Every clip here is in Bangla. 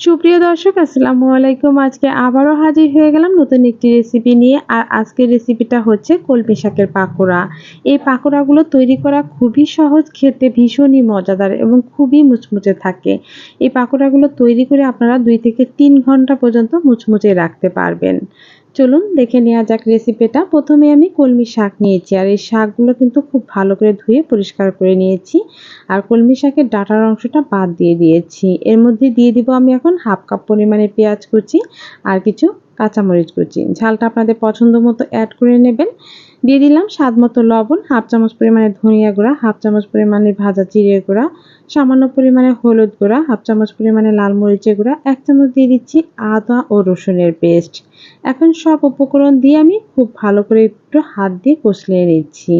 সুপ্রিয় দর্শক, আসসালামু আলাইকুম। আজকে আবারও হাজির হয়ে গেলাম নতুন একটি রেসিপি নিয়ে। আর আজকের রেসিপিটা হচ্ছে কলমি শাকের পাকোড়া। এই পাকোড়াগুলো তৈরি করা খুবই সহজ, খেতে ভীষণই মজাদার এবং খুবই মুচমুচে থাকে। এই পাকোড়াগুলো তৈরি করে আপনারা দুই থেকে তিন ঘণ্টা পর্যন্ত মুচমুচে রাখতে পারবেন। চলুন দেখে নেওয়া যাক রেসিপিটা প্রথমে আমি কলমি শাক নিয়েছি আর এই শাকগুলো কিন্তু খুব ভালো করে ধুয়ে পরিষ্কার করে নিয়েছি। আর কলমি শাকের ডাটার অংশটা বাদ দিয়ে দিয়েছি। এর মধ্যে দিয়ে দিব আমি এখন হাফ কাপ পরিমাণে পেঁয়াজ কুচি আর কিছু কাঁচামরিচ কুচি। ঝালটা আপনাদের পছন্দ মতো অ্যাড করে নেবেন। দিয়ে দিলাম স্বাদ মতো লবণ, হাফ চামচ পরিমাণে ধনিয়া গুঁড়া, হাফ চামচ পরিমাণে ভাজা জিরে গুঁড়া, সামান্য পরিমাণে হলুদ গুঁড়া, হাফ চামচ পরিমাণে লাল মরিচের গুঁড়া, এক চামচ দিয়ে দিচ্ছি আদা ও রসুনের পেস্ট। এখন সব উপকরণ দিয়ে আমি খুব ভালো করে একটু হাত দিয়ে কষলিয়ে নিচ্ছি।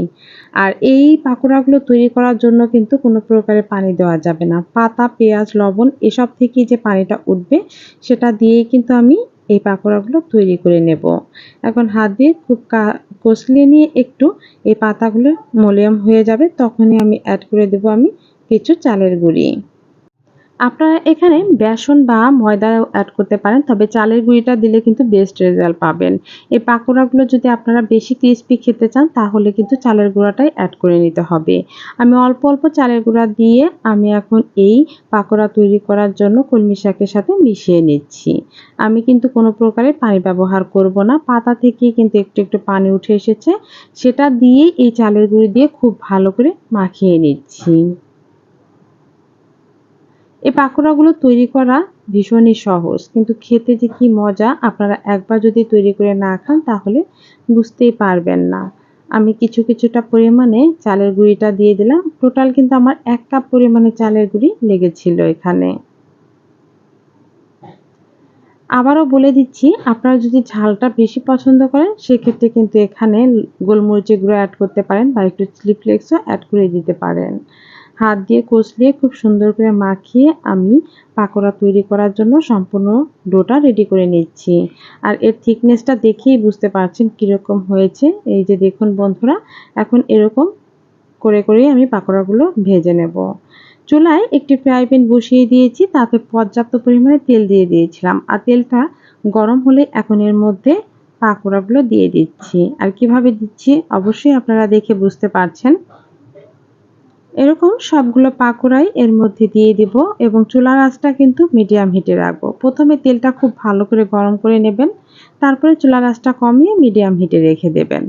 আর এই পাকোড়াগুলো তৈরি করার জন্য কিন্তু কোনো প্রকারের পানি দেওয়া যাবে না। পাতা, পেঁয়াজ, লবণ, এসব থেকেই যে পানিটা উঠবে, সেটা দিয়েই কিন্তু আমি এই পাকোড়াগুলো তৈরি করে নেব। এখন হাত দিয়ে খুব কষলিয়ে নিয়ে একটু এই পাতাগুলো মলিয়াম হয়ে যাবে, তখনই আমি অ্যাড করে দেব আমি কিছু চালের গুঁড়ি। আপনারা এখানে বেসন বা ময়দা অ্যাড করতে পারেন, তবে চালের গুঁড়িটা দিলে কিন্তু বেস্ট রেজাল্ট পাবেন। এই পাকোড়াগুলো যদি আপনারা বেশি ক্রিস্পি খেতে চান, তাহলে কিন্তু চালের গুঁড়াটাই অ্যাড করে নিতে হবে। আমি অল্প অল্প চালের গুঁড়া দিয়ে আমি এখন এই পাকোড়া তৈরি করার জন্য কলমি শাকের সাথে মিশিয়ে নিচ্ছি। আমি কিন্তু কোনো প্রকারের পানি ব্যবহার করব না। পাতা থেকে কিন্তু একটু একটু পানি উঠে এসেছে। সেটা দিয়ে এই চালের গুঁড়ি দিয়ে খুব ভালো করে মাখিয়ে নিচ্ছি। এই পাকোড়াগুলো তৈরি করা ভীষণই সহজ, কিন্তু খেতে যে কি মজা, আপনারা একবার যদি তৈরি করে না খান তাহলে বুঝতেই পারবেন না। আমি কিছু কিছুটা পরিমাণে চালের গুঁড়িটা দিয়ে দিলাম, টোটাল কিন্তু আমার এক কাপ পরিমাণে চালের গুঁড়ি লেগেছিল এখানে। আবারও বলে দিচ্ছি, আপনারা যদি ঝালটা বেশি পছন্দ করেন, সেক্ষেত্রে কিন্তু এখানে গোলমরিচের গুঁড়ো অ্যাড করতে পারেন বা একটু চিলি ফ্লেক্সও অ্যাড করে দিতে পারেন। হাত দিয়ে কষলিয়ে খুব সুন্দর করে মাখিয়ে আমি পাকোড়া তৈরি করার জন্য সম্পূর্ণ ডোটা রেডি করে নিচ্ছি। আর এর থিকনেসটা দেখেই বুঝতে পারছেন কীরকম হয়েছে। এই যে দেখুন বন্ধুরা, এখন এরকম করে করেই আমি পাকোড়াগুলো ভেজে নেব। চুলায় একটি ফ্রাই প্যান বসিয়ে দিয়েছি, তাতে পর্যাপ্ত পরিমাণে তেল দিয়ে দিয়েছিলাম। আর তেলটা গরম হলে এখন এর মধ্যে পাকোড়াগুলো দিয়ে দিচ্ছি। আর কীভাবে দিচ্ছি অবশ্যই আপনারা দেখে বুঝতে পারছেন। এরকম সবগুলো পাকোড়াই এর মধ্যে দিয়ে দিব এবং চুলার আঁচটা কিন্তু মিডিয়াম হিটে রাখব। প্রথমে তেলটা খুব ভালো করে গরম করে নেবেন, তারপরে চুলার আঁচটা কমিয়ে মিডিয়াম হিটে রেখে দেবেন।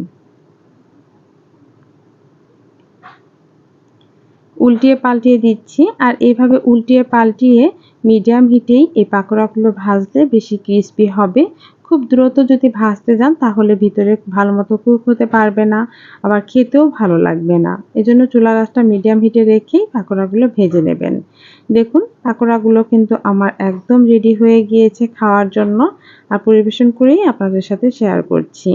উল্টিয়ে পাল্টিয়ে দিচ্ছি, আর এইভাবে উল্টিয়ে পাল্টিয়ে মিডিয়াম হিটেই এই পাকোড়াগুলো ভাজলে বেশি ক্রিস্পি হবে খুব দ্রুত যদি ভাজতে যান, তাহলে ভিতরে ভালো মতো কুক হতে পারবে না, আবার খেতেও ভালো লাগবে না। এজন্য চুলা গাছটা মিডিয়াম হিটে রেখেই পাকোড়াগুলো ভেজে নেবেন। দেখুন, পাকোড়াগুলো কিন্তু আমার একদম রেডি হয়ে গিয়েছে খাওয়ার জন্য, আর পরিবেশন করেই আপনাদের সাথে শেয়ার করছি।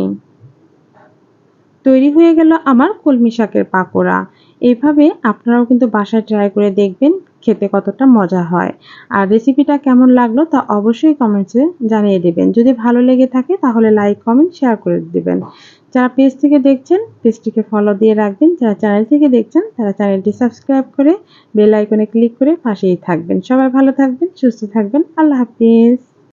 তৈরি হয়ে গেল আমার কলমি শাকের পাকোড়া। এইভাবে আপনারাও কিন্তু বাসায় ট্রাই করে দেখবেন খেতে কতটা মজা হয়। আর রেসিপিটা কেমন লাগল তা অবশ্যই কমেন্টসে জানিয়ে দেবেন। যদি ভালো লেগে থাকে তাহলে লাইক কমেন্ট শেয়ার করে দেবেন। যারা পেজ থেকে দেখছেন পেজটিকে ফলো দিয়ে রাখবেন। যারা চ্যানেল থেকে দেখছেন, তারা চ্যানেলটি সাবস্ক্রাইব করে বেল আইকনে ক্লিক করে পাশেই থাকবেন। সবাই ভালো থাকবেন, সুস্থ থাকবেন। আল্লাহ হাফিজ।